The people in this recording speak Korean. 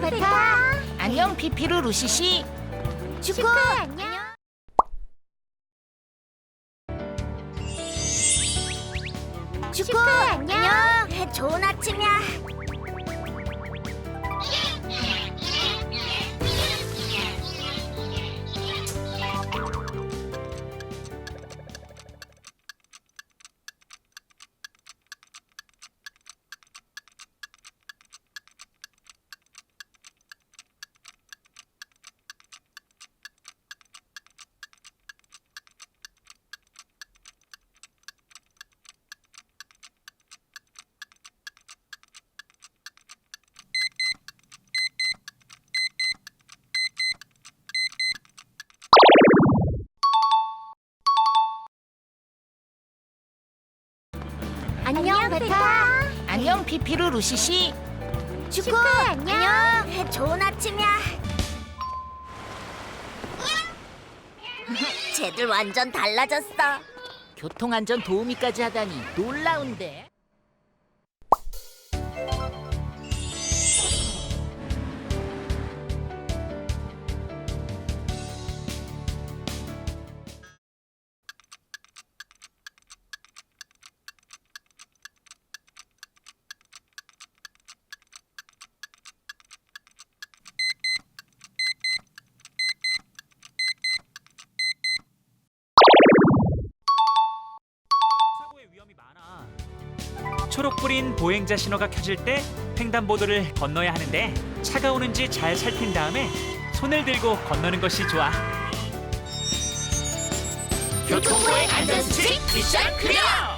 베타. 안녕 피피루 루시시 축구 안녕. 축구 안녕. 좋은 아침이야. 안녕 베타. 안녕 피피루 루시시 축구 안녕. 좋은 아침이야. 쟤들 완전 달라졌어. 교통안전 도우미까지 하다니 놀라운데 초록불인 보행자 신호가 켜질 때 횡단보도를 건너야 하는데 차가 오는지 잘 살핀 다음에 손을 들고 건너는 것이 좋아. 교통부의 안전수칙 미션 클리어